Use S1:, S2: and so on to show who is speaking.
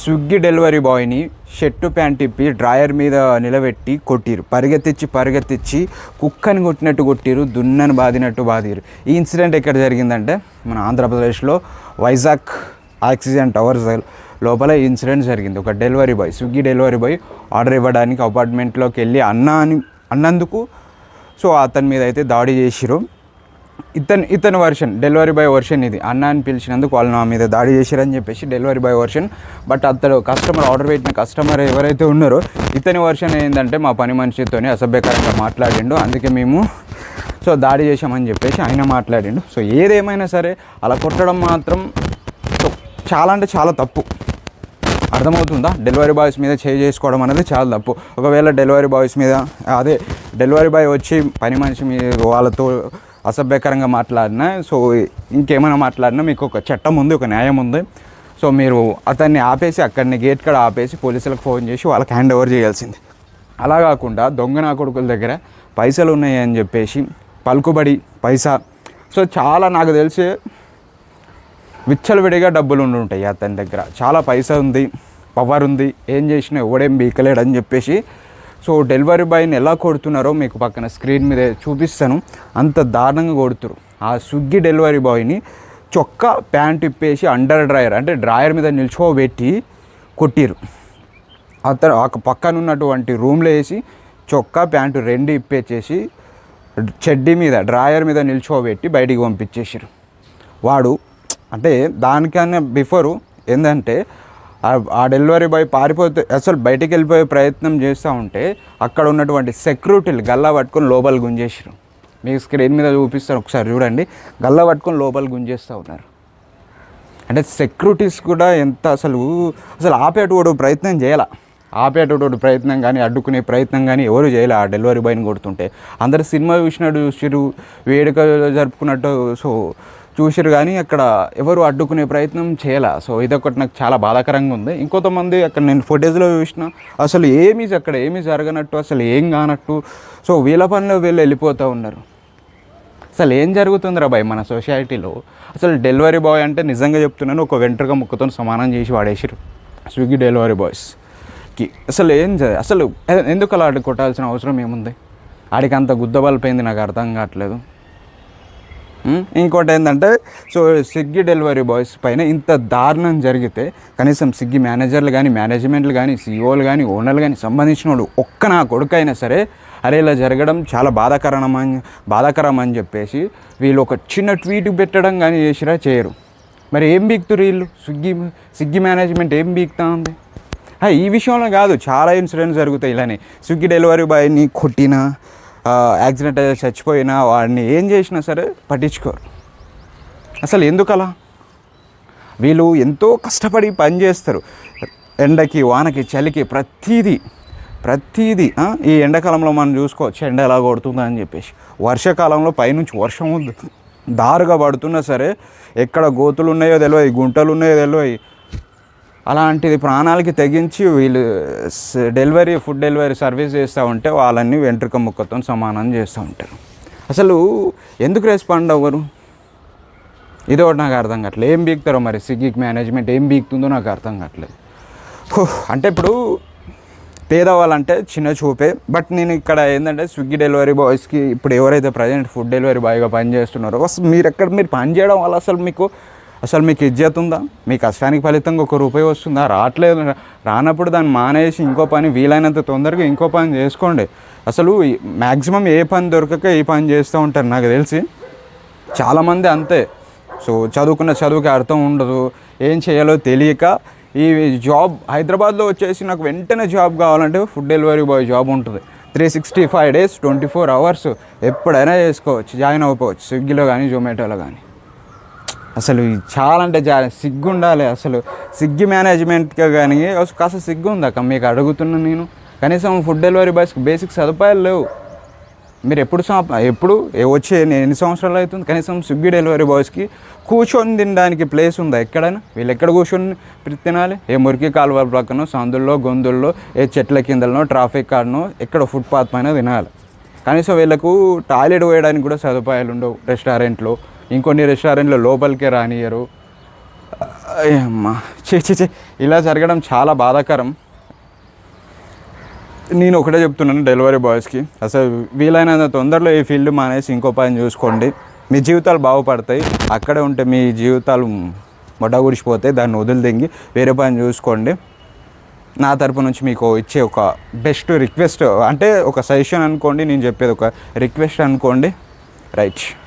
S1: Swiggy delivery బాయ్ని shirt pant ఇప్పి drawer మీద నిలబెట్టి కొట్టిరు. పరిగెత్తిచ్చి పరిగెత్తిచ్చి కుక్కని కొట్టినట్టు కొట్టిరు దున్నని బాదినట్టు బాదిరు ఈ ఇన్సిడెంట్ ఎక్కడ జరిగిందంటే మన ఆంధ్రప్రదేశ్లో వైజాగ్ ఆక్సిజన్ టవర్స్ లోపల ఈ ఇన్సిడెంట్ జరిగింది. ఒక delivery boy Swiggy delivery boy order ఇవ్వడానికి అపార్ట్మెంట్లోకి వెళ్ళి అన్న అని అన్నందుకు సో అతని మీద అయితే దాడి చేసిరు. ఇతని ఇతని వర్షన్ డెలివరీ బాయ్ వర్షన్ ఇది. అన్న అని పిలిచినందుకు వాళ్ళు నా మీద దాడి చేశారని చెప్పేసి డెలివరీ బాయ్ వర్షన్ బట్ అతడు కస్టమర్ ఆర్డర్ పెట్టిన కస్టమర్ ఎవరైతే ఉన్నారో ఇతని వర్షన్ ఏంటంటే మా పని మనిషితోనే అసభ్యకరంగా మాట్లాడిండు. అందుకే మేము సో దాడి చేశామని చెప్పేసి ఆయన మాట్లాడిండు. సో ఏదేమైనా సరే అలా కొట్టడం మాత్రం సో చాలా అంటే చాలా తప్పు. అర్థమవుతుందా? డెలివరీ బాయ్స్ మీద చేయి చేసుకోవడం అనేది చాలా తప్పు. ఒకవేళ డెలివరీ బాయ్స్ మీద అదే డెలివరీ బాయ్ వచ్చి పని మనిషి మీద వాళ్ళతో అసభ్యకరంగా మాట్లాడినా సో ఇంకేమైనా మాట్లాడినా మీకు ఒక చట్టం ఉంది ఒక న్యాయం ఉంది. సో మీరు అతన్ని ఆపేసి అక్కడిని గేట్ కాడ ఆపేసి పోలీసులకు ఫోన్ చేసి వాళ్ళకి హ్యాండ్ ఓవర్ చేయాల్సింది. అలా కాకుండా దొంగ నా కొడుకుల దగ్గర పైసలు ఉన్నాయి అని చెప్పేసి పలుకుబడి పైసా. సో చాలా నాకు తెలిసి విచ్చలవిడిగా డబ్బులు ఉండి ఉంటాయి అతని దగ్గర. చాలా పైసా ఉంది పవర్ ఉంది ఏం చేసినా ఎవడేం బీకలేడని చెప్పేసి సో డెలివరీ బాయ్ని ఎలా కొడుతున్నారో మీకు పక్కన స్క్రీన్ మీద చూపిస్తాను. అంత దారుణంగా కొడుతురు. ఆ స్విగ్గీ డెలివరీ బాయ్ని చొక్కా ప్యాంట్ ఇప్పేసి అండర్ డ్రాయర్ అంటే డ్రాయర్ మీద నిల్చోబెట్టి కొట్టిరు. అతను ఆ పక్కన ఉన్నటువంటి రూమ్లో వేసి చొక్కా ప్యాంటు రెండు ఇప్పేసేసి చెడ్డి మీద డ్రాయర్ మీద నిల్చోబెట్టి బయటికి పంపించేసారు వాడు అంటే దానికన్నా బిఫోరు ఏంటంటే ఆ- డెలివరీ బాయ్ పారిపోతే అసలు బయటికి వెళ్ళిపోయే ప్రయత్నం చేస్తూ ఉంటే అక్కడ ఉన్నటువంటి సెక్యూరిటీలు గల్లా పట్టుకొని లోపల గుంజేసారు మీకు స్క్రీన్ మీద చూపిస్తాను ఒకసారి చూడండి. గల్లా పట్టుకొని లోపల గుంజేస్తూ ఉన్నారు. అంటే సెక్యూరిటీస్ కూడా ఎంత అసలు అసలు ఆపేటోడు ప్రయత్నం చేయాల. ఆపేటోడు ప్రయత్నం కానీ అడ్డుకునే ప్రయత్నం కానీ ఎవరు చేయలే ఆ డెలివరీ బాయ్ని కొడుతుంటే. అందరు సినిమా చూసినట్టు చూసిరు వేడుక జరుపుకున్నట్టు సో చూసిరు కానీ అక్కడ ఎవరు అడ్డుకునే ప్రయత్నం చేయాల. సో ఇదొకటి నాకు చాలా బాధాకరంగా ఉంది. ఇంకొంతమంది అక్కడ నేను ఫుటేజ్లో చూసిన అసలు ఏమీ అక్కడ ఏమీ జరగనట్టు అసలు ఏం కానట్టు. సో వీళ్ళ పనిలో వీళ్ళు వెళ్ళిపోతూ ఉన్నారు. అసలు ఏం జరుగుతుందిరా బాయ్ మన సొసైటీలో? అసలు డెలివరీ బాయ్ అంటే నిజంగా చెప్తున్నాను ఒక వెంట్రుక ముక్కుతో సమానం చేసి వాడేసారు స్విగ్గీ డెలివరీ బాయ్స్కి అసలు ఏం జ- అసలు ఎందుకు అలా కొట్టాల్సిన అవసరం ఏముంది? ఆడికి అంత గుద్దబలిపోయింది నాకు అర్థం కావట్లేదు. ఇంకోటి ఏంటంటే సో స్విగ్గీ డెలివరీ బాయ్స్ పైన ఇంత దారుణం జరిగితే కనీసం స్విగ్గీ మేనేజర్లు కానీ మేనేజ్మెంట్లు కానీ సీఈఓలు కానీ ఓనర్లు కానీ సంబంధించిన వాళ్ళు ఒక్క నా కొడుకైనా సరే అరే ఇలా జరగడం చాలా బాధాకరం అని బాధాకరం అని చెప్పేసి వీళ్ళు ఒక చిన్న ట్వీట్ పెట్టడం కానీ చేసిరా చేయరు. మరి ఏం బీక్తురు వీళ్ళు? స్విగ్గీ స్విగ్గీ మేనేజ్మెంట్ ఏం బీక్తా ఉంది? ఈ విషయంలో కాదు చాలా ఇన్సిడెంట్స్ జరుగుతాయి ఇలానే. స్విగ్గీ డెలివరీ బాయ్ని కొట్టినా యాక్సిడెంట్ అయ్యి చచ్చిపోయినా వాడిని ఏం చేసినా సరే పట్టించుకోరు. అసలు ఎందుకు అలా వీళ్ళు ఎంతో కష్టపడి పని చేస్తారు. ఎండకి వానకి చలికి ప్రతీదీ ప్రతీది ఈ ఎండాకాలంలో మనం చూసుకోవచ్చు ఎండ ఎలా కొడుతుందా అని చెప్పేసి. వర్షాకాలంలో పైనుంచి వర్షం ఉంది దారుగా పడుతున్నా సరే ఎక్కడ గోతులు ఉన్నాయో తెలియదు గుంటలు ఉన్నాయో తెలియదు అలాంటిది ప్రాణాలకి తెగించి వీళ్ళు డెలివరీ ఫుడ్ డెలివరీ సర్వీస్ చేస్తూ ఉంటే వాళ్ళని వెంట్రుక ముక్కతో సమానం చేస్తూ ఉంటారు. అసలు ఎందుకు రెస్పాండ్ అవ్వరు? ఇది ఒకటి నాకు అర్థం కావట్లేదు. ఏం బీక్తారో మరి స్విగ్గీకి మేనేజ్మెంట్ ఏం బీక్తుందో నాకు అర్థం కావట్లేదు. అంటే ఇప్పుడు పేదవాళ్ళంటే చిన్న చూపే బట్ నేను ఇక్కడ ఏంటంటే స్విగ్గీ డెలివరీ బాయ్స్కి ఇప్పుడు ఎవరైతే ప్రజెంట్ ఫుడ్ డెలివరీ బాయ్గా పనిచేస్తున్నారో అసలు మీరు ఎక్కడ మీరు పని చేయడం వల్ల అసలు మీకు అసలు మీకు ఇజ్జత్ ఉందా? మీ కష్టానికి ఫలితంగా ఒక రూపాయి వస్తుందా? రావట్లేదు. రానప్పుడు దాన్ని మానేసి ఇంకో పని వీలైనంత తొందరగా ఇంకో పని చేసుకోండి. అసలు మ్యాక్సిమం ఏ పని దొరకక ఏ పని చేస్తూ ఉంటారు నాకు తెలిసి. చాలామంది అంతే. సో చదువుకున్న చదువుకి అర్థం ఉండదు. ఏం చేయాలో తెలియక ఈ జాబ్ హైదరాబాద్లో వచ్చేసి నాకు వెంటనే జాబ్ కావాలంటే ఫుడ్ డెలివరీ బాయ్ జాబ్ ఉంటుంది. Three sixty five days twenty four hours ఎప్పుడైనా చేసుకోవచ్చు. జాయిన్ అయిపోవచ్చు స్విగ్గీలో కానీ జొమాటోలో కానీ. అసలు చాలా అంటే చాలా సిగ్గు ఉండాలి అసలు సిగ్గి మేనేజ్మెంట్గా కానీ కాస్త సిగ్గు ఉందాక మీకు అడుగుతున్నా నేను. కనీసం ఫుడ్ డెలివరీ బాయ్స్కి బేసిక్ సదుపాయాలు లేవు. మీరు ఎప్పుడు ఎప్పుడు వచ్చే ఎన్ని సంవత్సరాలు అవుతుంది? కనీసం స్విగ్గీ డెలివరీ బాయ్స్కి కూర్చొని తినడానికి ప్లేస్ ఉందా ఎక్కడైనా? వీళ్ళు ఎక్కడ కూర్చొని తినాలి? ఏ మురికి కాలువ పక్కనో సందుల్లో గొంతుల్లో ఏ చెట్ల కిందలనో ట్రాఫిక్ కార్డ్నో ఎక్కడ ఫుట్పాత్ పైన తినాలి. కనీసం వీళ్ళకు టాయిలెట్ పోయడానికి కూడా సదుపాయాలు ఉండవు రెస్టారెంట్లో ఇంకొన్ని రెస్టారెంట్లో లోపలికే రానియరు అమ్మా చే చే ఇలా జరగడం చాలా బాధాకరం. నేను ఒకటే చెప్తున్నాను డెలివరీ బాయ్స్కి. అసలు వీలైనంత తొందరలో ఈ ఫీల్డ్ మానేసి ఇంకో పని చూసుకోండి. మీ జీవితాలు బాగుపడతాయి. అక్కడే ఉంటే మీ జీవితాలు మొడగుడిచిపోతాయి. దాన్ని వదిలిదింగి వేరే పని చూసుకోండి. నా తరపు నుంచి మీకు ఇచ్చే ఒక బెస్ట్ రిక్వెస్ట్ అంటే ఒక సజెషన్ అనుకోండి. నేను చెప్పేది ఒక రిక్వెస్ట్ అనుకోండి. రైట్.